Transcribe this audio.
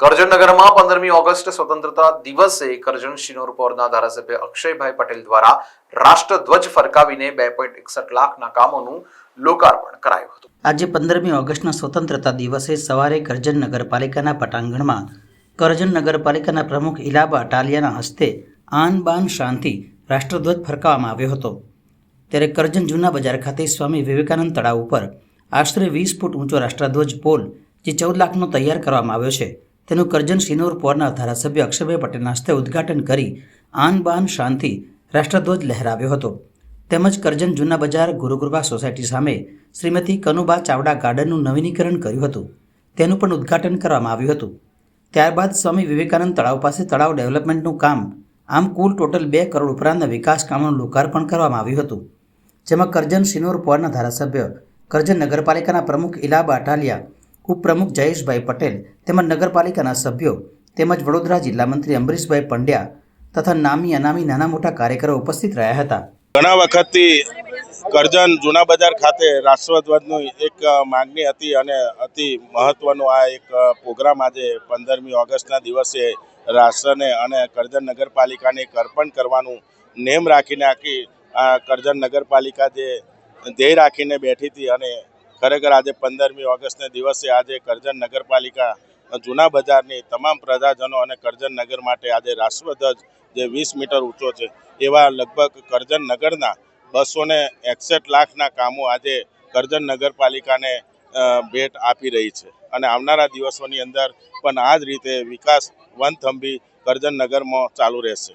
કરજણનગરમાં પંદરમી ઓગસ્ટ સ્વતંત્રતા દિવસે કરજણ શિનોરપોરના ધારાસભ્ય અક્ષયભાઈ પટેલ દ્વારા રાષ્ટ્રધ્વજ ફરકાવીને બે પોઈન્ટ એકસઠ લાખના કામોનું લોકાર્પણ કરાયું હતું. આજે પંદરમી ઓગસ્ટના સ્વતંત્રતા દિવસે સવારે કરજણ નગરપાલિકાના પટાંગણમાં કરજણ નગરપાલિકાના પ્રમુખ ઇલાબા અટાલિયાના હસ્તે આન બાન શાંતિ રાષ્ટ્રધ્વજ ફરકાવવામાં આવ્યો હતો. ત્યારે કરજણ જૂના બજાર ખાતે સ્વામી વિવેકાનંદ તળાવ ઉપર આશરે વીસ ફૂટ ઊંચો રાષ્ટ્રધ્વજ પોલ, જે ચૌદ લાખનો તૈયાર કરવામાં આવ્યો છે. તેનું કરજણ સિનોર પોરના ધારાસભ્ય અક્ષયભાઈ પટેલના હસ્તે ઉદ્ઘાટન કરી આન બાન શાંતિ રાષ્ટ્રધ્વજ લહેરાવ્યો હતો. તેમજ કરજણ જૂના બજાર ગુરુકૃપા સોસાયટી સામે શ્રીમતી કનુબા ચાવડા ગાર્ડનનું નવીનીકરણ કર્યું હતું. તેનું પણ ઉદ્ઘાટન કરવામાં આવ્યું હતું. ત્યારબાદ સ્વામી વિવેકાનંદ તળાવ પાસે તળાવ ડેવલપમેન્ટનું કામ, આમ કુલ ટોટલ બે કરોડ ઉપરાંતના વિકાસ કામોનું લોકાર્પણ કરવામાં આવ્યું હતું. જેમાં કરજણ સિનોર પોરના ધારાસભ્ય, કરજણ નગરપાલિકાના પ્રમુખ ઇલાબા અટાલિયા ઉપપ્રમુખ જયેશભાઈ પટેલ તેમજ નગરપાલિકાના સભ્યો તેમજ વડોદરા જિલ્લા મંત્રી અમરીશભાઈ પંડ્યા તથા નામી અનામી નાના મોટા કાર્યકરો ઉપસ્થિત રહ્યા હતા. ઘણા વખતથી કરજણ જૂના બજાર ખાતે રાષ્ટ્રધ્વજની એક માંગણી હતી અને અતિ મહત્વનો આ એક પ્રોગ્રામ આજે પંદરમી ઓગસ્ટના દિવસે રાષ્ટ્રને અને કરજણ નગરપાલિકાને અર્પણ કરવાનું નેમ રાખીને આખી આ કરજણ નગરપાલિકા જે ધ્યેય રાખીને બેઠી હતી અને ખરેખર આજે પંદરમી ઓગસ્ટને દિવસે આજે કરજણ નગરપાલિકા, જૂના બજારની તમામ પ્રજાજનો અને કરજણ નગર માટે આજે રાષ્ટ્રધ્વજ જે વીસ મીટર ઊંચો છે, એવા લગભગ કરજણ નગરના બસો ને એકસઠ લાખના કામો આજે કરજણ નગરપાલિકાને ભેટ આપી રહી છે. અને આવનારા દિવસોની અંદર પણ આ જ રીતે વિકાસ વનથંભી કરજણ નગરમાં ચાલુ રહેશે.